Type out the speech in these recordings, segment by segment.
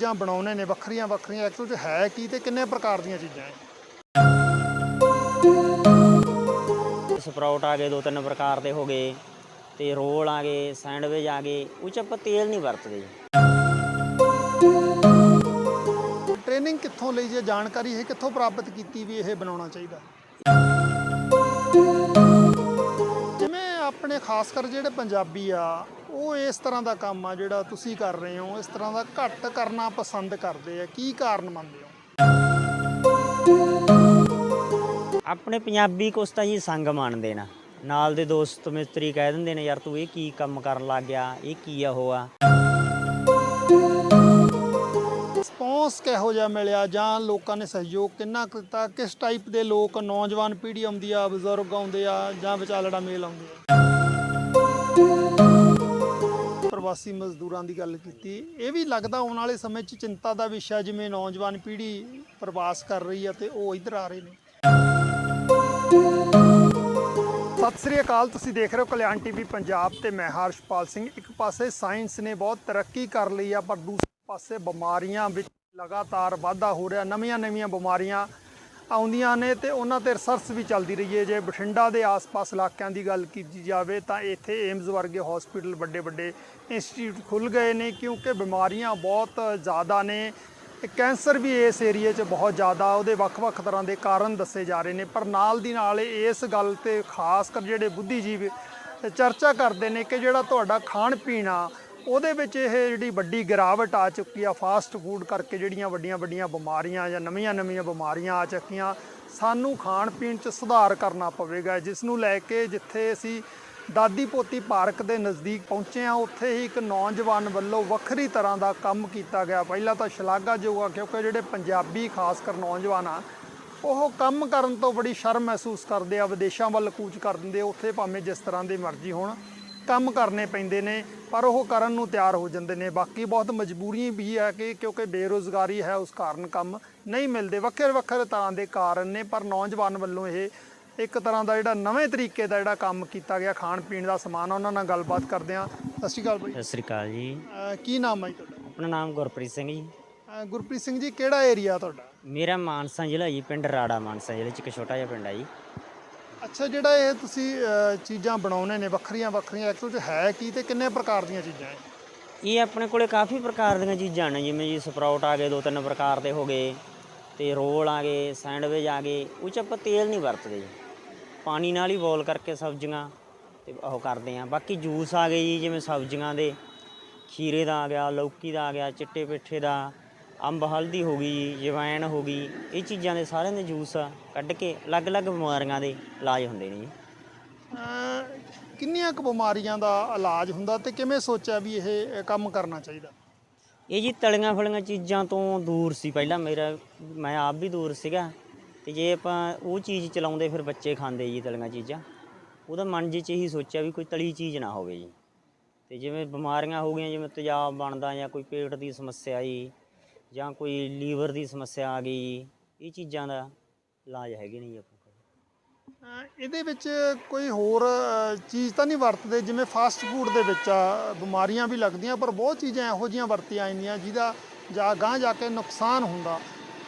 ਚੀਜ਼ਾਂ ਬਣਾਉਣੇ ਨੇ ਵੱਖਰੀਆਂ ਵੱਖਰੀਆਂ ਐਕਚੁਅਲ 'ਚ ਹੈ ਕੀ ਤੇ ਕਿੰਨੇ ਪ੍ਰਕਾਰ ਦੀਆਂ ਚੀਜ਼ਾਂ ਹੈ ਸਪਰਾਊਟ ਆ ਗਏ ਦੋ ਤਿੰਨ ਪ੍ਰਕਾਰ ਦੇ ਹੋ ਗਏ ਤੇ ਰੋਲ ਆ ਗਏ ਸੈਂਡਵਿਚ ਆ ਗਏ ਉਹ 'ਚ ਆਪਾਂ ਤੇਲ ਨਹੀਂ ਵਰਤਦੇ ਟ੍ਰੇਨਿੰਗ ਕਿੱਥੋਂ ਲਈ ਜੇ ਜਾਣਕਾਰੀ ਹੈ ਕਿੱਥੋਂ ਪ੍ਰਾਪਤ ਕੀਤੀ ਵੀ ਇਹ ਬਣਾਉਣਾ ਚਾਹੀਦਾ? ਜਿਵੇਂ ਆਪਣੇ ਖਾਸ ਕਰ ਜਿਹੜੇ ਪੰਜਾਬੀ ਆ ਉਹ ਇਸ ਤਰ੍ਹਾਂ ਦਾ ਕੰਮ ਆ ਜਿਹੜਾ ਤੁਸੀਂ ਕਰ ਰਹੇ ਹੋ ਇਸ ਤਰ੍ਹਾਂ ਦਾ ਘੱਟ ਕਰਨਾ ਪਸੰਦ ਕਰਦੇ ਆ ਕੀ ਕਾਰਨ ਮੰਨਦੇ ਹੋ? ਆਪਣੇ ਪੰਜਾਬੀ ਕੁਛ ਤਾਂ ਜੀ ਸੰਗ ਮੰਨਦੇ ਨਾ ਨਾਲ ਦੇ ਦੋਸਤ ਮਿੱਤਰੀ ਕਹਿ ਦਿੰਦੇ ਨੇ ਯਾਰ ਤੂੰ ਇਹ ਕੀ ਕੰਮ ਕਰਨ ਲੱਗ ਗਿਆ? ਇਹ ਕੀ ਆ ਉਹ ਆ? ਰਿਸਪੌਂਸ ਕਿਹੋ ਜਿਹਾ ਮਿਲਿਆ? ਜਾਂ ਲੋਕਾਂ ਨੇ ਸਹਿਯੋਗ ਕਿੰਨਾ ਕੁ ਦਿੱਤਾ? ਕਿਸ ਟਾਈਪ ਦੇ ਲੋਕ ਨੌਜਵਾਨ ਪੀੜ੍ਹੀ ਆਉਂਦੀ ਆ ਬਜ਼ੁਰਗ ਆਉਂਦੇ ਆ ਜਾਂ ਵਿਚਾਲੜਾ ਮੇਲ ਆਉਂਦੇ ਆ? ਪ੍ਰਵਾਸੀ ਮਜ਼ਦੂਰਾਂ ਦੀ ਗੱਲ ਕੀਤੀ। ਇਹ ਵੀ ਲੱਗਦਾ ਆਉਣ ਵਾਲੇ ਸਮੇਂ 'ਚ ਚਿੰਤਾ ਦਾ ਵਿਸ਼ਾ ਜਿਵੇਂ ਨੌਜਵਾਨ ਪੀੜ੍ਹੀ ਪ੍ਰਵਾਸ ਕਰ ਰਹੀ ਹੈ ਤੇ ਉਹ ਇੱਧਰ ਆ ਰਹੇ ਨੇ। ਸਤਿ ਸ੍ਰੀ ਅਕਾਲ, ਤੁਸੀਂ ਦੇਖ ਰਹੇ ਹੋ ਕਲਿਆਣ ਟੀਵੀ ਪੰਜਾਬ ਤੇ ਮੈਂ ਹਰਸ਼ਪਾਲ ਸਿੰਘ। ਇੱਕ ਪਾਸੇ ਸਾਇੰਸ ਨੇ ਬਹੁਤ ਤਰੱਕੀ ਕਰ ਲਈ ਆ, ਪਰ ਦੂਸਰੇ ਪਾਸੇ ਬਿਮਾਰੀਆਂ ਵਿੱਚ ਲਗਾਤਾਰ ਵਾਧਾ ਹੋ ਰਿਹਾ, ਨਵੀਆਂ-ਨਵੀਆਂ ਬਿਮਾਰੀਆਂ ਆਉਂਦੀਆਂ ਨੇ ਤੇ ਉਹਨਾਂ ਤੇ ਰਿਸਰਚ ਵੀ ਚੱਲਦੀ ਰਹੀ ਹੈ। ਜੇ ਬਠਿੰਡਾ ਦੇ ਆਸ-ਪਾਸ ਇਲਾਕਿਆਂ ਦੀ ਗੱਲ ਕੀਤੀ ਜਾਵੇ ਤਾਂ ਇੱਥੇ ਏਮਜ਼ ਵਰਗੇ ਹਸਪੀਟਲ ਵੱਡੇ-ਵੱਡੇ ਇੰਸਟੀਚਿਊਟ ਖੁੱਲ ਗਏ ਨੇ ਕਿਉਂਕਿ ਬਿਮਾਰੀਆਂ ਬਹੁਤ ਜ਼ਿਆਦਾ ਨੇ। ਕੈਂਸਰ ਵੀ ਇਸ ਏਰੀਏ 'ਚ ਬਹੁਤ ਜ਼ਿਆਦਾ, ਉਹਦੇ ਵੱਖ-ਵੱਖ ਤਰ੍ਹਾਂ ਦੇ ਕਾਰਨ ਦੱਸੇ ਜਾ ਰਹੇ ਨੇ। ਪਰ ਨਾਲ ਦੀ ਨਾਲ ਇਸ ਗੱਲ ਤੇ ਖਾਸ ਕਰ ਜਿਹੜੇ ਬੁੱਧੀਜੀਵ ਚਰਚਾ ਕਰਦੇ ਨੇ ਕਿ ਜਿਹੜਾ ਤੁਹਾਡਾ ਖਾਣ ਪੀਣਾ ਉਹਦੇ ਵਿੱਚ ਇਹ ਜਿਹੜੀ ਵੱਡੀ ਗਿਰਾਵਟ ਆ ਚੁੱਕੀ ਆ ਫਾਸਟ ਫੂਡ ਕਰਕੇ ਜਿਹੜੀਆਂ ਵੱਡੀਆਂ ਵੱਡੀਆਂ ਬਿਮਾਰੀਆਂ ਜਾਂ ਨਵੀਆਂ ਨਵੀਆਂ ਬਿਮਾਰੀਆਂ ਆ ਚੁੱਕੀਆਂ, ਸਾਨੂੰ ਖਾਣ ਪੀਣ 'ਚ ਸੁਧਾਰ ਕਰਨਾ ਪਵੇਗਾ। ਜਿਸ ਨੂੰ ਲੈ ਕੇ ਜਿੱਥੇ ਅਸੀਂ ਦਾਦੀ ਪੋਤੀ ਪਾਰਕ ਦੇ ਨਜ਼ਦੀਕ ਪਹੁੰਚੇ ਆ, ਉੱਥੇ ਹੀ ਇੱਕ ਨੌਜਵਾਨ ਵੱਲੋਂ ਵੱਖਰੀ ਤਰ੍ਹਾਂ ਦਾ ਕੰਮ ਕੀਤਾ ਗਿਆ। ਪਹਿਲਾਂ ਤਾਂ ਸ਼ਲਾਘਾਯੋਗ ਆ ਕਿਉਂਕਿ ਜਿਹੜੇ ਪੰਜਾਬੀ ਖਾਸ ਕਰ ਨੌਜਵਾਨ ਆ, ਉਹ ਕੰਮ ਕਰਨ ਤੋਂ ਬੜੀ ਸ਼ਰਮ ਮਹਿਸੂਸ ਕਰਦੇ ਆ, ਵਿਦੇਸ਼ਾਂ ਵੱਲ ਕੂਚ ਕਰ ਦਿੰਦੇ ਉੱਥੇ ਭਾਵੇਂ ਜਿਸ ਤਰ੍ਹਾਂ ਦੇ ਮਰਜ਼ੀ ਹੋਣ। ਕੰਮ ਕਰਨੇ ਪੈਂਦੇ ਨੇ ਪਰ ਉਹ ਕਰਨ ਨੂੰ ਤਿਆਰ ਹੋ ਜਾਂਦੇ ਨੇ। ਬਾਕੀ ਬਹੁਤ ਮਜਬੂਰੀ ਵੀ ਹੈ ਕਿ ਕਿਉਂਕਿ ਬੇਰੋਜ਼ਗਾਰੀ ਹੈ ਉਸ ਕਾਰਨ ਕੰਮ ਨਹੀਂ ਮਿਲਦੇ। ਵੱਖਰੇ ਵੱਖਰੇ ਤਰ੍ਹਾਂ ਦੇ ਕਾਰਨ ਨੇ ਪਰ ਨੌਜਵਾਨ ਵੱਲੋਂ ਇਹ ਇੱਕ ਤਰ੍ਹਾਂ ਦਾ ਜਿਹੜਾ ਨਵੇਂ ਤਰੀਕੇ ਦਾ ਜਿਹੜਾ ਕੰਮ ਕੀਤਾ ਗਿਆ ਖਾਣ ਪੀਣ ਦਾ ਸਮਾਨ ਉਹਨਾਂ ਨਾਲ ਗੱਲਬਾਤ ਕਰਦੇ ਆ ਸਤਿ ਸ਼੍ਰੀ ਅਕਾਲ ਬਾਈ। ਸਤਿ ਸ੍ਰੀ ਅਕਾਲ ਜੀ। ਅਹ ਕੀ ਨਾਮ ਹੈ ਜੀ ਤੁਹਾਡਾ? ਆਪਣਾ ਨਾਮ ਗੁਰਪ੍ਰੀਤ ਸਿੰਘ ਜੀ। ਅਹ ਗੁਰਪ੍ਰੀਤ ਸਿੰਘ ਜੀ ਕਿਹੜਾ ਏਰੀਆ ਤੁਹਾਡਾ? ਮੇਰਾ ਮਾਨਸਾ ਜ਼ਿਲ੍ਹਾ ਜੀ ਪਿੰਡ ਰਾੜਾ ਮਾਨਸਾ ਜ਼ਿਲ੍ਹੇ 'ਚ ਇੱਕ ਛੋਟਾ ਜਿਹਾ ਪਿੰਡ ਆ ਜੀ। ਅੱਛਾ ਜਿਹੜਾ ਇਹ ਤੁਸੀਂ ਅਹ, ਚੀਜ਼ਾਂ ਬਣਾਉਣੇ ਨੇ ਵੱਖਰੀਆਂ ਵੱਖਰੀਆਂ ਐਕਚੁਅਲ 'ਚ ਹੈ ਕੀ ਤੇ ਕਿੰਨੇ ਪ੍ਰਕਾਰ ਦੀਆਂ ਚੀਜ਼ਾਂ ਹੈ? ਇਹ ਆਪਣੇ ਕੋਲੇ ਕਾਫੀ ਪ੍ਰਕਾਰ ਦੀਆਂ ਚੀਜ਼ਾਂ ਨੇ ਜਿਵੇਂ ਜੀ ਸਪਰਾਊਟ ਆ ਗਏ ਦੋ ਤਿੰਨ ਪ੍ਰਕਾਰ ਦੇ ਹੋ ਗਏ ਤੇ ਰੋਲ ਆ ਗਏ ਸੈਂਡਵਿਚ ਆ ਗਏ ਉਹ 'ਚ ਆਪਾਂ ਤੇਲ ਨਹੀਂ ਵਰਤਦੇ ਜੀ। ਪਾਣੀ ਨਾਲ ਹੀ ਬੋਲ ਕਰਕੇ ਸਬਜ਼ੀਆਂ ਤੇ ਉਹ ਕਰਦੇ ਆ ਬਾਕੀ ਜੂਸ ਆ ਗਏ ਜੀ ਜਿਵੇਂ ਸਬਜ਼ੀਆਂ ਦੇ ਖੀਰੇ ਦਾ ਆ ਗਿਆ ਲੌਕੀ ਦਾ ਆ ਗਿਆ ਚਿੱਟੇ ਪਿੱਠੇ ਦਾ ਅੰਬ ਹਲਦੀ ਹੋ ਗਈ ਜਵੈਣ ਹੋ ਗਈ ਇਹ ਚੀਜ਼ਾਂ ਦੇ ਸਾਰਿਆਂ ਦੇ ਜੂਸ ਆ ਕੱਢ ਕੇ ਅਲੱਗ-ਅਲੱਗ ਬਿਮਾਰੀਆਂ ਦੇ ਇਲਾਜ ਹੁੰਦੇ ਨੇ ਜੀ। ਅਹ, ਕਿੰਨੀਆਂ ਕੁ ਬਿਮਾਰੀਆਂ ਦਾ ਇਲਾਜ ਹੁੰਦਾ ਤੇ ਕਿਵੇਂ ਸੋਚਿਆ ਵੀ ਇਹ ਕੰਮ ਕਰਨਾ ਚਾਹੀਦਾ? ਇਹ ਜੀ ਤਲੀਆਂ ਫਲੀਆਂ ਚੀਜ਼ਾਂ ਤੋਂ ਦੂਰ ਸੀ ਪਹਿਲਾਂ ਮੇਰਾ ਮੈਂ ਆਪ ਵੀ ਦੂਰ ਸੀਗਾ ਤੇ ਜੇ ਆਪਾਂ ਉਹ ਚੀਜ਼ ਚਲਾਉਂਦੇ ਫਿਰ ਬੱਚੇ ਖਾਂਦੇ ਜੀ ਤਲੀਆਂ ਚੀਜ਼ਾਂ। ਉਹਦਾ ਮਨ ਜੀ ਚ ਇਹੀ ਸੋਚਿਆ ਵੀ ਕੋਈ ਤਲੀ ਚੀਜ਼ ਨਾ ਹੋਵੇ ਜੀ। ਤੇ ਜਿਵੇਂ ਬਿਮਾਰੀਆਂ ਹੋ ਗਈਆਂ ਜਿਵੇਂ ਤੇਜ਼ਾਬ ਬਣਦਾ ਜਾਂ ਕੋਈ ਪੇਟ ਦੀ ਸਮੱਸਿਆ ਜੀ ਜਾਂ ਕੋਈ ਲੀਵਰ ਦੀ ਸਮੱਸਿਆ ਆ ਗਈ ਜੀ ਇਹ ਚੀਜ਼ਾਂ ਦਾ ਇਲਾਜ ਹੈਗੇ ਨਹੀਂ ਜੀ ਆਪਣੇ ਕੋਲ। ਅਹ, ਇਹਦੇ ਵਿੱਚ ਕੋਈ ਹੋਰ ਅਹ, ਚੀਜ਼ ਤਾਂ ਨਹੀਂ ਵਰਤਦੇ? ਜਿਵੇਂ ਫਾਸਟ ਫੂਡ ਦੇ ਵਿੱਚ ਆ ਬਿਮਾਰੀਆਂ ਵੀ ਲੱਗਦੀਆਂ ਪਰ ਬਹੁਤ ਚੀਜ਼ਾਂ ਇਹੋ ਜਿਹੀਆਂ ਵਰਤੀਆਂ ਜਾਂਦੀਆਂ ਜਿਹਦਾ ਜਾ ਗਾਂ ਜਾ ਕੇ ਨੁਕਸਾਨ ਹੁੰਦਾ।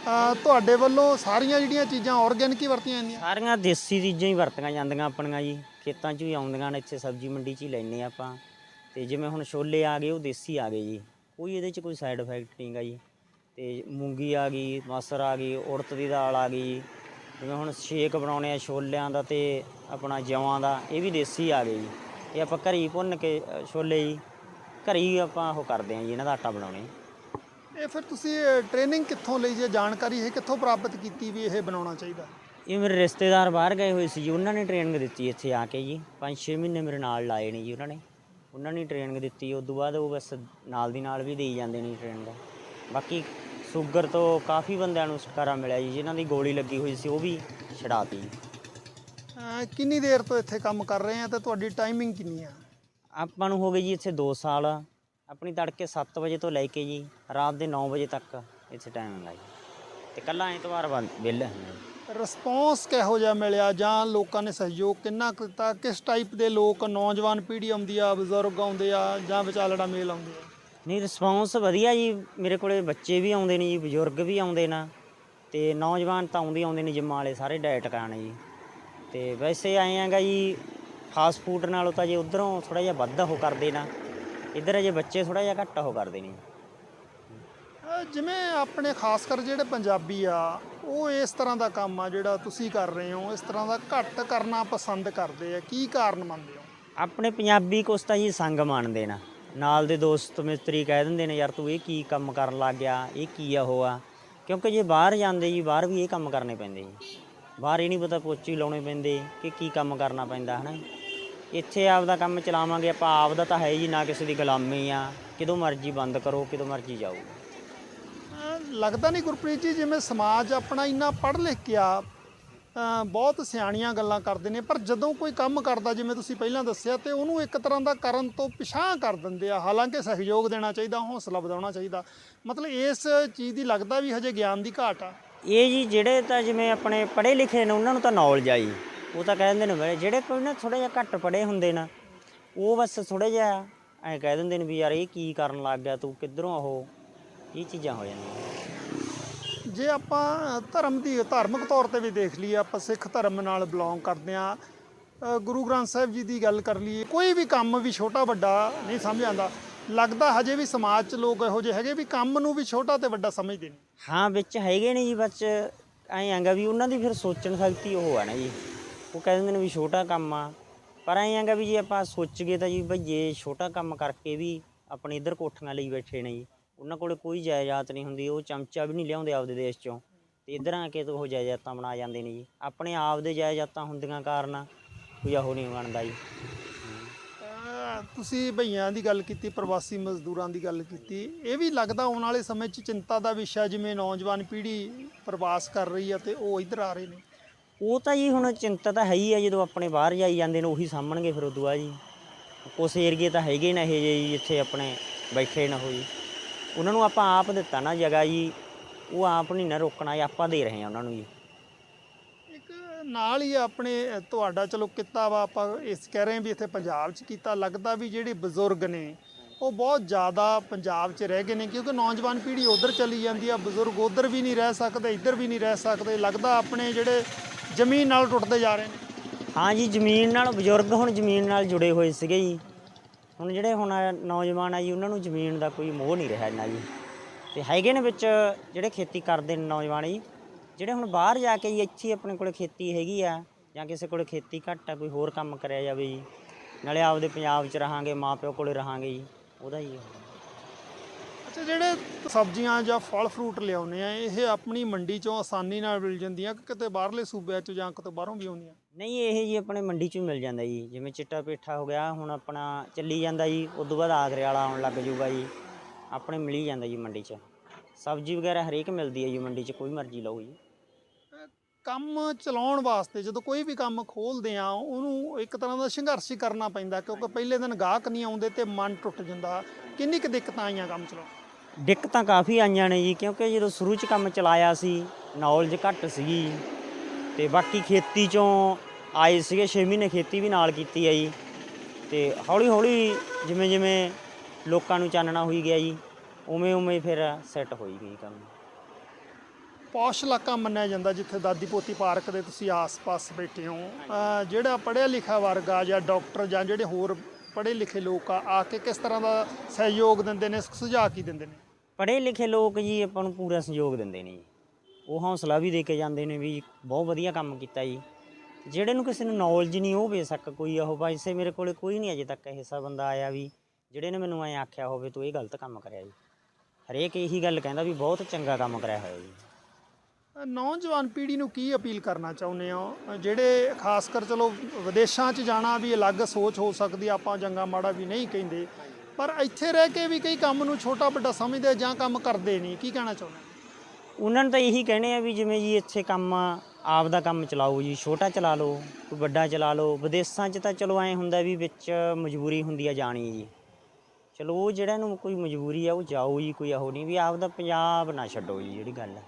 ਅਹ, ਤੁਹਾਡੇ ਵੱਲੋਂ ਸਾਰੀਆਂ ਜਿਹੜੀਆਂ ਚੀਜ਼ਾਂ ਆਰਗੈਨਿਕ ਹੀ ਵਰਤੀਆਂ ਜਾਂਦੀਆਂ? ਸਾਰੀਆਂ ਦੇਸੀ ਚੀਜ਼ਾਂ ਹੀ ਵਰਤੀਆਂ ਜਾਂਦੀਆਂ ਆਪਣੀਆਂ ਜੀ। ਖੇਤਾਂ 'ਚ ਵੀ ਆਉਂਦੀਆਂ ਨੇ ਇੱਥੇ ਸਬਜ਼ੀ ਮੰਡੀ 'ਚ ਹੀ ਲੈਨੇ ਆਪਾਂ। ਤੇ ਜਿਵੇਂ ਹੁਣ ਛੋਲੇ ਆ ਗਏ ਉਹ ਦੇਸੀ ਆ ਗਏ ਜੀ। ਕੋਈ ਇਹਦੇ 'ਚ ਕੋਈ ਸਾਈਡ ਇਫੈਕਟ ਨਹੀਂਗਾ ਜੀ। ਤੇ ਮੂੰਗੀ ਆ ਗਈ ਮਸਰ ਆ ਗਈ ਉੜਦ ਦੀ ਦਾਲ ਆ ਗਈ। ਜਿਵੇਂ ਹੁਣ ਸ਼ੇਕ ਬਣਾਉਣੇ ਆ ਛੋਲਿਆਂ ਦਾ ਤੇ ਆਪਣਾ ਜਵਾਂ ਦਾ ਇਹ ਵੀ ਦੇਸੀ ਆ ਗਏ ਜੀ। ਇਹ ਆਪਾਂ ਘਰੀ ਭੁੰਨ ਕੇ ਅ, ਛੋਲੇ ਜੀ। ਘਰੀ ਆਪਾਂ ਉਹ ਕਰਦੇ ਆ ਜੀ ਇਹਨਾਂ ਦਾ ਆਟਾ ਬਣਾਉਣੇ ਇਹ ਫਿਰ ਤੁਸੀਂ ਟ੍ਰੇਨਿੰਗ ਕਿੱਥੋਂ ਲਈ ਜੇ? ਜਾਣਕਾਰੀ ਹੈ ਕਿੱਥੋਂ ਪ੍ਰਾਪਤ ਕੀਤੀ ਵੀ ਇਹ ਬਣਾਉਣਾ ਚਾਹੀਦਾ? ਇਹ ਮੇਰੇ ਰਿਸ਼ਤੇਦਾਰ ਬਾਹਰ ਗਏ ਹੋਏ ਸੀ ਜੀ ਉਹਨਾਂ ਨੇ ਟ੍ਰੇਨਿੰਗ ਦਿੱਤੀ ਇੱਥੇ ਆ ਕੇ ਜੀ। 5-6 ਮਹੀਨੇ ਮੇਰੇ ਨਾਲ ਲਾਏ ਨੇ ਜੀ ਉਹਨਾਂ ਨੇ। ਉਹਨਾਂ ਨੇ ਟ੍ਰੇਨਿੰਗ ਦਿੱਤੀ ਉਸ ਤੋਂ ਬਾਅਦ ਉਹ ਬਸ ਨਾਲ ਦੀ ਨਾਲ ਵੀ ਦੇਈ ਜਾਂਦੇ ਨੇ ਟ੍ਰੇਨਿੰਗ ਬਾਕੀ ਸ਼ੂਗਰ ਤੋਂ ਕਾਫੀ ਬੰਦਿਆਂ ਨੂੰ ਛੁਟਕਾਰਾ ਮਿਲਿਆ ਜੀ ਜਿਨ੍ਹਾਂ ਦੀ ਗੋਲੀ ਲੱਗੀ ਹੋਈ ਸੀ ਉਹ ਵੀ ਛਡਾਤੀ। ਅਹ, ਕਿੰਨੀ ਦੇਰ ਤੋਂ ਇੱਥੇ ਕੰਮ ਕਰ ਰਹੇ ਆ ਤੇ ਤੁਹਾਡੀ ਟਾਈਮਿੰਗ ਕਿੰਨੀ ਆ? ਆਪਾਂ ਨੂੰ ਹੋ ਗਏ ਜੀ ਇੱਥੇ 2 ਸਾਲ। ਆਪਣੀ ਤੜਕੇ 7 ਵਜੇ ਤੋਂ ਲੈ ਕੇ ਜੀ ਰਾਤ ਦੇ 9 ਵਜੇ ਤੱਕ ਇੱਥੇ ਟਾਈਮ ਲਾਈ ਤੇ ਕੱਲਾ ਐਤਵਾਰ ਬੰਦ ਜੀ। ਰਿਸਪੌਂਸ ਕਿਹੋ ਜਿਹਾ ਮਿਲਿਆ? ਜਾਂ ਲੋਕਾਂ ਨੇ ਸਹਿਯੋਗ ਕਿੰਨਾ ਕੁ ਦਿੱਤਾ? ਕਿਸ ਟਾਈਪ ਦੇ ਲੋਕ ਨੌਜਵਾਨ ਪੀੜ੍ਹੀ ਆਉਂਦੀ ਆ ਬਜ਼ੁਰਗ ਆਉਂਦੇ ਆ ਜਾਂ ਵਿਚਾਲੜਾ ਮੇਲ ਆਉਂਦੇ ਆ? ਨਹੀਂ ਰਿਸਪੌਂਸ ਵਧੀਆ ਜੀ। ਮੇਰੇ ਕੋਲੇ ਬੱਚੇ ਵੀ ਆਉਂਦੇ ਨੇ ਜੀ ਬਜ਼ੁਰਗ ਵੀ ਆਉਂਦੇ ਨੇ ਤੇ ਨੌਜਵਾਨ ਤਾਂ ਆਉਂਦੇ ਹੀ ਆਉਂਦੇ ਨੇ ਜਿੰਮਾਂ ਵਾਲੇ ਸਾਰੇ ਡਾਇਟ ਕਰਾਣ ਜੀ। ਤੇ ਵੈਸੇ ਆਏ ਆਂਗਾ ਜੀ ਫਾਸਟ ਫੂਡ ਨਾਲੋਂ ਤਾਂ ਜੇ ਉਧਰੋਂ ਥੋੜਾ ਜਿਹਾ ਵੱਧ ਉਹ ਕਰਦੇ ਨਾ ਇੱਧਰ ਅਜੇ ਬੱਚੇ ਥੋੜਾ ਜਿਹਾ ਘੱਟ ਉਹ ਕਰਦੇ ਨੇ ਅਹ ਜਿਵੇਂ ਆਪਣੇ ਖਾਸ ਕਰ ਜਿਹੜੇ ਪੰਜਾਬੀ ਆ ਉਹ ਇਸ ਤਰ੍ਹਾਂ ਦਾ ਕੰਮ ਆ ਜਿਹੜਾ ਤੁਸੀਂ ਕਰ ਰਹੇ ਹੋ ਇਸ ਤਰ੍ਹਾਂ ਦਾ ਘੱਟ ਕਰਨਾ ਪਸੰਦ ਕਰਦੇ ਆ ਕੀ ਕਾਰਨ ਮੰਨਦੇ ਹੋ? ਆਪਣੇ ਪੰਜਾਬੀ ਕੁਛ ਤਾਂ ਜੀ ਸੰਗ ਮੰਨਦੇ ਨਾ। ਨਾਲ ਦੇ ਦੋਸਤ ਮਿਸਤਰੀ ਕਹਿ ਦਿੰਦੇ ਨੇ, ਯਾਰ ਤੂੰ ਇਹ ਕੀ ਕੰਮ ਕਰਨ ਲੱਗ ਗਿਆ? ਇਹ ਕੀ ਆ ਉਹ ਆ? ਕਿਉਂਕਿ ਜੇ ਬਾਹਰ ਜਾਂਦੇ ਜੀ, ਬਾਹਰ ਵੀ ਇਹ ਕੰਮ ਕਰਨੇ ਪੈਂਦੇ ਜੀ। ਬਾਹਰ ਇਹ ਨਹੀਂ ਪਤਾ ਪੋਚੀ ਲਾਉਣੇ ਪੈਂਦੇ ਕਿ ਕੀ ਕੰਮ ਕਰਨਾ ਪੈਂਦਾ, ਹਨਾ? ਇੱਥੇ ਆਪਦਾ ਕੰਮ ਚਲਾਵਾਂਗੇ, ਆਪਾਂ ਆਪਦਾ ਤਾਂ ਹੈ ਜੀ ਨਾ ਕਿਸੇ ਦੀ ਗੁਲਾਮੀ ਆ। ਕਿਦੋਂ ਮਰਜ਼ੀ ਬੰਦ ਕਰੋ, ਕਿਦੋਂ ਮਰਜ਼ੀ ਜਾਓ। ਲੱਗਦਾ ਨਹੀਂ ਗੁਰਪ੍ਰੀਤ ਜੀ, ਜਿਵੇਂ ਸਮਾਜ ਆਪਣਾ ਇੰਨਾ ਪੜ੍ਹ ਲਿਖ ਕੇ ਆ ਬਹੁਤ ਸਿਆਣੀਆਂ ਗੱਲਾਂ ਕਰਦੇ ਨੇ, ਪਰ ਜਦੋਂ ਕੋਈ ਕੰਮ ਕਰਦਾ, ਜਿਵੇਂ ਤੁਸੀਂ ਪਹਿਲਾਂ ਦੱਸਿਆ, ਤੇ ਉਹਨੂੰ ਇੱਕ ਤਰ੍ਹਾਂ ਦਾ ਕਰਨ ਤੋਂ ਪਿਛਾਂ ਕਰ ਦਿੰਦੇ ਆ। ਹਾਲਾਂਕਿ ਸਹਿਯੋਗ ਦੇਣਾ ਚਾਹੀਦਾ, ਹੌਸਲਾ ਵਧਾਉਣਾ ਚਾਹੀਦਾ। ਮਤਲਬ ਇਸ ਚੀਜ਼ ਦੀ ਲੱਗਦਾ ਵੀ ਹਜੇ ਗਿਆਨ ਦੀ ਘਾਟ ਆ। ਇਹ ਜੀ ਜਿਹੜੇ ਤਾਂ ਜਿਵੇਂ ਆਪਣੇ ਪੜ੍ਹੇ ਲਿਖੇ ਨੇ, ਉਹਨਾਂ ਨੂੰ ਤਾਂ ਨੌਲੇਜ ਆਈ ਉਹ ਤਾਂ ਕਹਿ ਦਿੰਦੇ ਨੇ ਵੀ ਜਿਹੜੇ ਕੋਈ ਨਾ ਥੋੜਾ ਜਿਹਾ ਘੱਟ ਪੜ੍ਹੇ ਹੁੰਦੇ ਨਾ, ਉਹ ਬਸ ਥੋੜਾ ਜਿਹਾ ਐਂ ਕਹਿ ਦਿੰਦੇ ਨੇ ਵੀ ਯਾਰ ਇਹ ਕੀ ਕਰਨ ਲੱਗ ਗਿਆ ਤੂੰ, ਕਿੱਧਰੋਂ ਉਹ, ਇਹ ਚੀਜ਼ਾਂ ਹੋ ਜਾਂਦੀਆਂ। ਜੇ ਆਪਾਂ ਧਰਮ ਦੀ, ਧਾਰਮਿਕ ਤੌਰ ਤੇ ਵੀ ਦੇਖ ਲਈਏ, ਆਪਾਂ ਸਿੱਖ ਧਰਮ ਨਾਲ ਬਿਲੋਂਗ ਕਰਦੇ ਆ ਗੁਰੂ ਗ੍ਰੰਥ ਸਾਹਿਬ ਜੀ ਦੀ ਗੱਲ ਕਰ ਲਈਏ, ਕੋਈ ਵੀ ਕੰਮ ਵੀ ਛੋਟਾ ਵੱਡਾ ਨਹੀਂ ਸਮਝ ਆਉਂਦਾ। ਲੱਗਦਾ ਹਜੇ ਵੀ ਸਮਾਜ 'ਚ ਲੋਕ ਇਹੋ ਜਿਹੇ ਹੈਗੇ ਵੀ ਕੰਮ ਨੂੰ ਵੀ ਛੋਟਾ ਤੇ ਵੱਡਾ ਸਮਝਦੇ ਨੇ। ਹਾਂ, ਵਿੱਚ ਹੈਗੇ ਨੇ ਜੀ ਬੱਚ ਐਂ ਆਂਗਾ ਵੀ ਉਹਨਾਂ ਦੀ ਫਿਰ ਸੋਚਣ ਸ਼ਕਤੀ ਉਹ ਆ ਨਾ ਜੀ। ਉਹ ਕਹਿ ਦਿੰਦੇ ਨੇ ਵੀ ਛੋਟਾ ਕੰਮ ਆ। ਪਰ ਐਂ ਆਂਗਾ ਵੀ ਜੇ ਆਪਾਂ ਸੋਚ ਗਏ ਤਾਂ ਜੀ, ਬਈ ਜੇ ਛੋਟਾ ਕੰਮ ਕਰਕੇ ਵੀ ਆਪਣੇ ਇੱਧਰ ਕੋਠੀਆਂ ਲਈ ਬੈਠੇ ਨੇ ਜੀ ਉਹਨਾਂ ਕੋਲੇ ਕੋਈ ਜਾਇਦਾਦ ਨਹੀਂ ਹੁੰਦੀ ਉਹ ਚਮਚਾ ਵੀ ਨਹੀਂ ਲਿਆਉਂਦੇ ਆਪਦੇ ਦੇਸ਼ ਚੋਂ। ਤੇ ਇੱਧਰ ਆ ਕੇ ਤਾਂ ਉਹ ਜਾਇਦਾਦਾਂ ਬਣਾ ਜਾਂਦੇ ਨੇ ਜੀ। ਆਪਣੇ ਆਪ ਦੇ ਜਾਇਦਾਦਾਂ ਹੁੰਦੀਆਂ ਕਾਰਨ ਕੋਈ ਉਹ ਨਹੀਂ ਬਣਦਾ ਜੀ। ਅਹ ਤੁਸੀਂ ਭਈਆਂ ਦੀ ਗੱਲ ਕੀਤੀ ਪ੍ਰਵਾਸੀ ਮਜ਼ਦੂਰਾਂ ਦੀ ਗੱਲ ਕੀਤੀ ਇਹ ਵੀ ਲੱਗਦਾ ਆਉਣ ਵਾਲੇ ਸਮੇਂ 'ਚ ਚਿੰਤਾ ਦਾ ਵਿਸ਼ਾ ਜਿਵੇਂ ਨੌਜਵਾਨ ਪੀੜ੍ਹੀ ਪ੍ਰਵਾਸ ਕਰ ਰਹੀ ਹੈ ਤੇ ਉਹ ਇੱਧਰ ਆ ਰਹੇ ਨੇ। ਉਹ ਤਾਂ ਜੀ ਹੁਣ ਚਿੰਤਾ ਤਾਂ ਹੈ ਹੀ ਆ ਜਦੋਂ ਆਪਣੇ ਬਾਹਰ ਜਾਈ ਜਾਂਦੇ ਨੇ ਉਹੀ ਸਾਂਭਣਗੇ ਫਿਰ ਉਦੋਂ ਬਾਅਦ ਜੀ। ਕੁਛ ਏਰੀਏ ਤਾਂ ਹੈਗੇ ਨੇ ਇਹ ਜਿਹੇ ਜੀ ਜਿੱਥੇ ਆਪਣੇ ਬੈਠੇ ਨਾ ਹੋਈ ਉਹਨਾਂ ਨੂੰ ਆਪਾਂ ਆਪ ਦਿੱਤਾ ਨਾ ਜਗ੍ਹਾ ਜੀ ਉਹ ਆਪ ਨਹੀਂ ਨਾ ਰੋਕਣਾ ਇਹ ਆਪਾਂ ਦੇ ਰਹੇ ਆ ਉਹਨਾਂ ਨੂੰ ਜੀ। ਇੱਕ ਨਾਲ ਹੀ ਆਪਣੇ ਤੁਹਾਡਾ ਚਲੋ ਕਿੱਤਾ ਵਾ ਆਪਾਂ ਇਸ ਕਹਿ ਰਹੇ ਹਾਂ ਵੀ ਇੱਥੇ ਪੰਜਾਬ 'ਚ ਕੀਤਾ ਲੱਗਦਾ ਵੀ ਜਿਹੜੇ ਬਜ਼ੁਰਗ ਨੇ ਉਹ ਬਹੁਤ ਜ਼ਿਆਦਾ ਪੰਜਾਬ 'ਚ ਰਹਿ ਗਏ ਨੇ ਕਿਉਂਕਿ ਨੌਜਵਾਨ ਪੀੜ੍ਹੀ ਉਧਰ ਚਲੀ ਜਾਂਦੀ ਆ ਬਜ਼ੁਰਗ ਉਧਰ ਵੀ ਨਹੀਂ ਰਹਿ ਸਕਦੇ ਇੱਧਰ ਵੀ ਨਹੀਂ ਰਹਿ ਸਕਦੇ ਲੱਗਦਾ ਆਪਣੇ ਜਿਹੜੇ ਜ਼ਮੀਨ ਨਾਲ ਟੁੱਟਦੇ ਜਾ ਰਹੇ ਨੇ। ਹਾਂ ਜੀ ਜ਼ਮੀਨ ਨਾਲ ਬਜ਼ੁਰਗ ਹੁਣ ਜ਼ਮੀਨ ਨਾਲ ਜੁੜੇ ਹੋਏ ਸੀਗੇ ਜੀ। ਹੁਣ ਜਿਹੜੇ ਹੁਣ ਨੌਜਵਾਨ ਆ ਜੀ, ਉਹਨਾਂ ਨੂੰ ਜ਼ਮੀਨ ਦਾ ਕੋਈ ਮੋਹ ਨਹੀਂ ਰਿਹਾ ਇੰਨਾ ਜੀ। ਤੇ ਹੈਗੇ ਨੇ ਵਿੱਚ ਜਿਹੜੇ ਖੇਤੀ ਕਰਦੇ ਨੇ ਨੌਜਵਾਨ ਜੀ, ਜਿਹੜੇ ਹੁਣ ਬਾਹਰ ਜਾ ਕੇ ਜੀ, ਇੱਥੇ ਆਪਣੇ ਕੋਲ ਖੇਤੀ ਹੈਗੀ ਆ ਜਾਂ ਕਿਸੇ ਕੋਲ ਖੇਤੀ ਘੱਟ ਆ, ਕੋਈ ਹੋਰ ਕੰਮ ਕਰਿਆ ਜਾਵੇ ਜੀ। ਨਾਲੇ ਆਪਦੇ ਪੰਜਾਬ 'ਚ ਰਹਾਂਗੇ, ਮਾਪਿਓ ਕੋਲੇ ਰਹਾਂਗੇ ਜੀ, ਉਹਦਾ ਹੀ ਅੱਛਾ, ਜਿਹੜੇ ਸਬਜ਼ੀਆਂ ਜਾਂ ਫਲ ਫਰੂਟ ਲਿਆਉਂਦੇ ਆ, ਇਹ ਆਪਣੀ ਮੰਡੀ 'ਚੋਂ ਆਸਾਨੀ ਨਾਲ ਮਿਲ ਜਾਂਦੀਆਂ ਕਿ ਕਿਤੇ ਬਾਹਰਲੇ ਸੂਬਿਆਂ 'ਚ ਜਾਂ ਕਿਤੇ ਬਾਹਰੋਂ ਵੀ ਆਉਂਦੀਆਂ? ਨਹੀਂ ਇਹ ਜੀ ਆਪਣੇ ਮੰਡੀ 'ਚੋਂ ਹੀ ਮਿਲ ਜਾਂਦਾ ਜੀ। ਜਿਵੇਂ ਚਿੱਟਾ ਪੇਠਾ ਹੋ ਗਿਆ ਹੁਣ ਆਪਣਾ ਚੱਲੀ ਜਾਂਦਾ ਜੀ। ਉਸ ਤੋਂ ਬਾਅਦ ਆਗਰੇ ਵਾਲਾ ਆਉਣ ਲੱਗ ਜੂਗਾ ਜੀ। ਆਪਣੇ ਮਿਲ ਹੀ ਜਾਂਦਾ ਜੀ ਮੰਡੀ 'ਚ। ਸਬਜ਼ੀ ਵਗੈਰਾ ਹਰੇਕ ਮਿਲਦੀ ਹੈ ਜੀ ਮੰਡੀ 'ਚ ਕੋਈ ਮਰਜ਼ੀ ਲਓ ਜੀ। ਕੰਮ ਚਲਾਉਣ ਵਾਸਤੇ ਜਦੋਂ ਕੋਈ ਵੀ ਕੰਮ ਖੋਲਦੇ ਆ ਉਹਨੂੰ ਇੱਕ ਤਰ੍ਹਾਂ ਦਾ ਸੰਘਰਸ਼ ਹੀ ਕਰਨਾ ਪੈਂਦਾ ਕਿਉਂਕਿ ਪਹਿਲੇ ਦਿਨ ਗਾਹਕ ਨਹੀਂ ਆਉਂਦੇ ਤੇ ਮਨ ਟੁੱਟ ਜਾਂਦਾ। ਕਿੰਨੀ ਕੁ ਦਿੱਕਤਾਂ ਆਈਆਂ ਕੰਮ ਚਲਾਉਣ? ਦਿੱਕਤਾਂ ਕਾਫੀ ਆਈਆਂ ਨੇ ਜੀ ਕਿਉਂਕਿ ਜਦੋਂ ਸ਼ੁਰੂ 'ਚ ਕੰਮ ਚਲਾਇਆ ਸੀ ਨੌਲੇਜ ਘੱਟ ਸੀਗੀ। ਤੇ ਬਾਕੀ ਖੇਤੀ 'ਚੋਂ ਆਏ ਸੀਗੇ 6 ਮਹੀਨੇ ਖੇਤੀ ਵੀ ਨਾਲ ਕੀਤੀ ਹੈ ਜੀ। ਤੇ ਹੌਲੀ ਹੌਲੀ ਜਿਵੇਂ ਜਿਵੇਂ ਲੋਕਾਂ ਨੂੰ ਚਾਨਣਾ ਹੋਈ ਗਿਆ ਜੀ ਉਵੇਂ ਉਵੇਂ ਫਿਰ ਸੈੱਟ ਹੋਈ ਗਈ ਕੰਮ। ਪੌਸ਼ ਇਲਾਕਾ ਮੰਨਿਆ ਜਾਂਦਾ ਜਿੱਥੇ ਦਾਦੀ ਪੋਤੀ ਪਾਰਕ ਦੇ ਤੁਸੀਂ ਆਸ-ਪਾਸ ਬੈਠੇ ਹੋ। ਜਿਹੜਾ ਪੜ੍ਹਿਆ ਲਿਖਿਆ ਵਰਗ ਆ ਜਾਂ ਡਾਕਟਰ ਜਾਂ ਜਿਹੜੇ ਹੋਰ ਪੜ੍ਹੇ ਲਿਖੇ ਲੋਕ ਆ ਆ ਕੇ ਕਿਸ ਤਰ੍ਹਾਂ ਦਾ ਸਹਿਯੋਗ ਦਿੰਦੇ ਨੇ ਸੁਝਾਅ ਕੀ ਦਿੰਦੇ ਨੇ? ਪੜ੍ਹੇ ਲਿਖੇ ਲੋਕ ਜੀ ਆਪਾਂ ਨੂੰ ਪੂਰਾ ਸਹਿਯੋਗ ਦਿੰਦੇ ਨੇ ਜੀ। ਉਹ ਹੌਸਲਾ ਵੀ ਦੇ ਕੇ ਜਾਂਦੇ ਨੇ ਵੀ ਬਹੁਤ ਵਧੀਆ ਕੰਮ ਕੀਤਾ ਜੀ। ਜਿਹੜੇ ਨੂੰ ਕਿਸੇ ਨੂੰ ਨੌਲੇਜ ਨਹੀਂ, ਉਹ ਬੇਸ਼ੱਕ ਕੋਈ ਉਹ ਵੈਸੇ ਮੇਰੇ ਕੋਲੇ ਕੋਈ ਨਹੀਂ ਅਜੇ ਤੱਕ ਐਸਾ ਬੰਦਾ ਆਇਆ ਵੀ, ਜਿਹੜੇ ਨੇ ਮੈਨੂੰ ਐਂ ਆਖਿਆ ਹੋਵੇ ਤੂੰ ਇਹ ਗਲਤ ਕੰਮ ਕਰਿਆ ਜੀ। ਹਰੇਕ ਇਹੀ ਗੱਲ ਕਹਿੰਦਾ ਵੀ ਬਹੁਤ ਚੰਗਾ ਕੰਮ ਕਰਿਆ ਹੋਇਆ ਜੀ। ਨੌਜਵਾਨ ਪੀੜ੍ਹੀ ਨੂੰ ਕੀ ਅਪੀਲ ਕਰਨਾ ਚਾਹੁੰਦੇ ਹੋ? ਜਿਹੜੇ ਖਾਸ ਕਰ ਚਲੋ ਵਿਦੇਸ਼ਾਂ 'ਚ ਜਾਣਾ ਵੀ ਅਲੱਗ ਸੋਚ ਹੋ ਸਕਦੀ ਆਪਾਂ ਚੰਗਾ ਮਾੜਾ ਵੀ ਨਹੀਂ ਕਹਿੰਦੇ। ਪਰ ਇੱਥੇ ਰਹਿ ਕੇ ਵੀ ਕਈ ਕੰਮ ਨੂੰ ਛੋਟਾ ਵੱਡਾ ਸਮਝਦੇ ਜਾਂ ਕੰਮ ਕਰਦੇ ਨਹੀਂ, ਕੀ ਕਹਿਣਾ ਚਾਹੁੰਦੇ ਉਹਨਾਂ ਨੂੰ ਤਾਂ ਇਹੀ ਕਹਿਣੇ ਆ ਵੀ ਜਿਵੇਂ ਜੀ ਇੱਥੇ ਕੰਮ ਆ, ਆਪ ਦਾ ਕੰਮ ਚਲਾਓ ਜੀ ਛੋਟਾ ਚਲਾ ਲਓ ਕੋਈ ਵੱਡਾ ਚਲਾ ਲਓ। ਵਿਦੇਸ਼ਾਂ 'ਚ ਤਾਂ ਚਲੋ ਐਂ ਹੁੰਦਾ ਵੀ ਵਿੱਚ ਮਜਬੂਰੀ ਹੁੰਦੀ ਆ ਜਾਣੀ ਜੀ। ਚਲੋ ਉਹ ਜਿਹੜਾ ਨੂੰ ਕੋਈ ਮਜਬੂਰੀ ਆ ਉਹ ਜਾਓ ਜੀ ਕੋਈ ਉਹ ਨਹੀਂ ਵੀ ਆਪ ਦਾ ਪੰਜਾਬ ਨਾ ਛੱਡੋ ਜੀ ਜਿਹੜੀ ਗੱਲ ਹੈ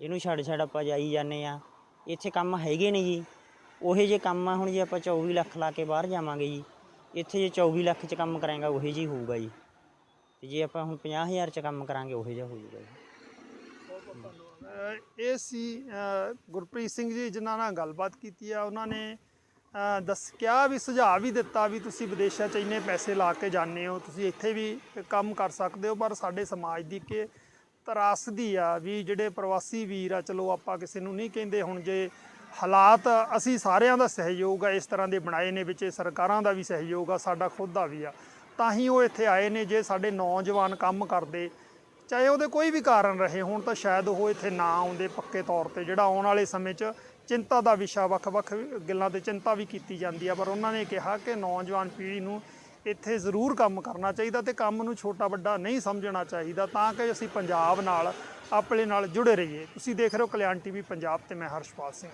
ਇਹਨੂੰ ਛੱਡ ਛੱਡ ਆਪਾਂ ਜਾਈ ਜਾਂਦੇ ਆ। ਇੱਥੇ ਕੰਮ ਹੈਗੇ ਨੇ ਜੀ। ਉਹੇ ਜੇ ਕੰਮ ਆ ਹੁਣ ਜੇ ਆਪਾਂ 24 ਲੱਖ ਲਾ ਕੇ ਬਾਹਰ ਜਾਵਾਂਗੇ ਜੀ ਇੱਥੇ ਜੇ 24 ਲੱਖ 'ਚ ਕੰਮ ਕਰਾਂਗਾ ਉਹੇ ਜੀ ਹੋਊਗਾ ਜੀ। ਤੇ ਜੇ ਆਪਾਂ ਹੁਣ 50000 ਚ ਕੰਮ ਕਰਾਂਗੇ ਉਹੋ ਜਿਹਾ ਹੋ ਜਾਊਗਾ ਜੀ। ਇਹ ਸੀ ਗੁਰਪ੍ਰੀਤ ਸਿੰਘ ਜੀ ਜਿਨ੍ਹਾਂ ਨਾਲ ਗੱਲਬਾਤ ਕੀਤੀ ਆ। ਉਹਨਾਂ ਨੇ ਦੱਸ ਕਿਹਾ ਵੀ, ਸੁਝਾਅ ਵੀ ਦਿੱਤਾ ਵੀ ਤੁਸੀਂ ਵਿਦੇਸ਼ਾਂ 'ਚ ਇੰਨੇ ਪੈਸੇ ਲਾ ਕੇ ਜਾਂਦੇ ਹੋ, ਤੁਸੀਂ ਇੱਥੇ ਵੀ ਕੰਮ ਕਰ ਸਕਦੇ ਹੋ, ਪਰ ਸਾਡੇ ਸਮਾਜ ਦੀ ਕਿ ਤਰਾਸਦੀ ਆ ਵੀ ਜਿਹੜੇ ਪ੍ਰਵਾਸੀ ਵੀਰ ਆ, ਚਲੋ ਆਪਾਂ ਕਿਸੇ ਨੂੰ ਨਹੀਂ ਕਹਿੰਦੇ ਹੁਣ ਜੇ ਹਾਲਾਤ ਅਸੀਂ ਸਾਰਿਆਂ ਦਾ ਸਹਿਯੋਗ ਆ, ਇਸ ਤਰ੍ਹਾਂ ਦੇ ਬਣਾਏ ਨੇ ਵਿੱਚ, ਸਰਕਾਰਾਂ ਦਾ ਵੀ ਸਹਿਯੋਗ ਆ, ਸਾਡਾ ਖੁਦ ਦਾ ਵੀ ਆ। ਤਾਂ ਹੀ ਉਹ ਇੱਥੇ ਆਏ ਨੇ, ਜੇ ਸਾਡੇ ਨੌਜਵਾਨ ਕੰਮ ਕਰਦੇ ਚਾਹੇ ਉਹਦੇ ਕੋਈ ਵੀ ਕਾਰਨ ਰਹੇ, ਹੁਣ ਤਾਂ ਸ਼ਾਇਦ ਉਹ ਇੱਥੇ ਨਾ ਆਉਂਦੇ ਪੱਕੇ ਤੌਰ ਤੇ, ਜਿਹੜਾ ਆਉਣ ਵਾਲੇ ਸਮੇਂ 'ਚ ਚਿੰਤਾ ਦਾ ਵਿਸ਼ਾ ਵੱਖ-ਵੱਖ ਗੱਲਾਂ ਤੇ ਚਿੰਤਾ ਵੀ ਕੀਤੀ ਜਾਂਦੀ ਆ, ਪਰ ਉਹਨਾਂ ਨੇ ਕਿਹਾ ਕਿ ਨੌਜਵਾਨ ਪੀੜ੍ਹੀ ਨੂੰ ਇੱਥੇ ਜ਼ਰੂਰ ਕੰਮ ਕਰਨਾ ਚਾਹੀਦਾ ਤੇ ਕੰਮ ਨੂੰ ਛੋਟਾ ਵੱਡਾ ਨਹੀਂ ਸਮਝਣਾ ਚਾਹੀਦਾ, ਤਾਂ ਕਿ ਅਸੀਂ ਪੰਜਾਬ ਨਾਲ, ਆਪਣੇ ਨਾਲ ਜੁੜੇ ਰਹੀਏ। ਤੁਸੀਂ ਦੇਖ ਰਹੇ ਹੋ ਕਲਿਆਣ ਟੀਵੀ ਪੰਜਾਬ ਤੇ, ਮੈਂ ਹਰਸ਼ਪਾਲ ਸਿੰਘ।